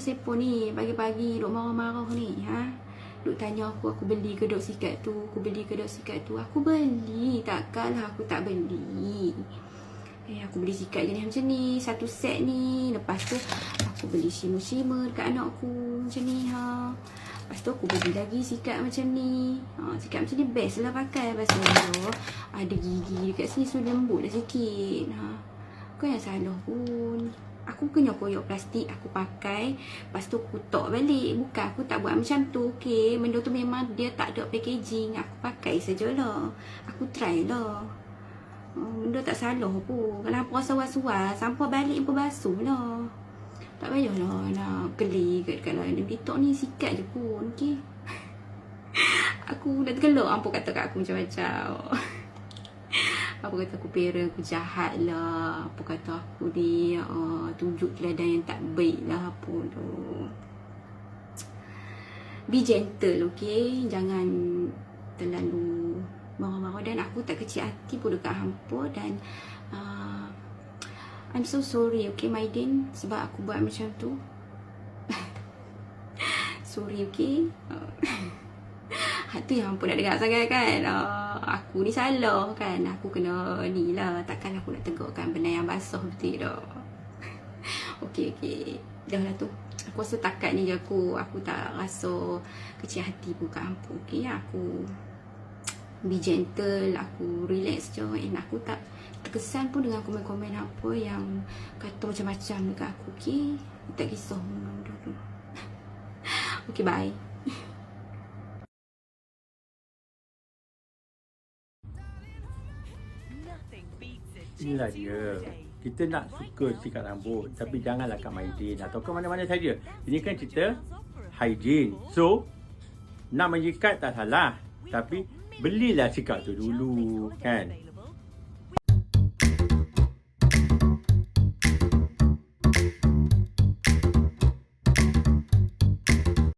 apa ni pagi-pagi duk marah-marah ni ha? Duk tanya aku aku beli ke duk sikat tu, aku beli ke duk sikat tu. Aku beli, takkanlah aku tak beli. Eh, aku beli sikat jenis macam ni, satu set ni. Lepas tu aku beli shimmer-shimmer dekat anak aku macam ni ha. Lepas tu aku beli lagi sikat macam ni. Ha, sikat macam ni best lah pakai pasal tu ada gigi dekat sini so lembut dah sikit. Ha. Kau yang salah pun. Aku kena koyok plastik aku pakai. Lepas tu aku tok balik Bukan aku tak buat macam tu Okay Benda tu memang dia tak ada packaging. Aku pakai sajalah Aku try lah. Oh, benda tak salah pun. Kalau apa rasa was-was Sampai balik pun basuh lah. Tak payahlah nak geli kat dekat lain TikTok ni sikat je pun Okay Aku dah tergelak Apa kata kat aku macam-macam Apa kata aku parent aku jahat lah. Apa kata aku ni uh, Tunjuk teladan yang tak baik lah Apa tu. Be gentle okay? Jangan terlalu marah-marah. Dan aku tak kecil hati pun dekat hampa dan uh, I'm so sorry okay Maidin? Sebab aku buat macam tu. Sorry okay? Uh, yang hampa nak dengar sangat kan? Uh, aku ni salah kan. Aku kena ni lah. Takkan aku nak tegakkan benda yang basah betul tak? Okay okay dah lah tu. Aku rasa takat ni je aku. Aku tak rasa kecil hati pun kat hampa okay aku be gentle aku relax je. And aku tak terkesan pun dengan komen-komen apa yang kata macam-macam dekat aku okay tak kisah. Benda tu okay bye Inilah dia. Kita nak suka sikat rambut tapi janganlah kat Maidin atau ke mana-mana saja. Ini kan cerita hygiene. So, nak menyikat tak salah. Tapi belilah sikat tu dulu kan.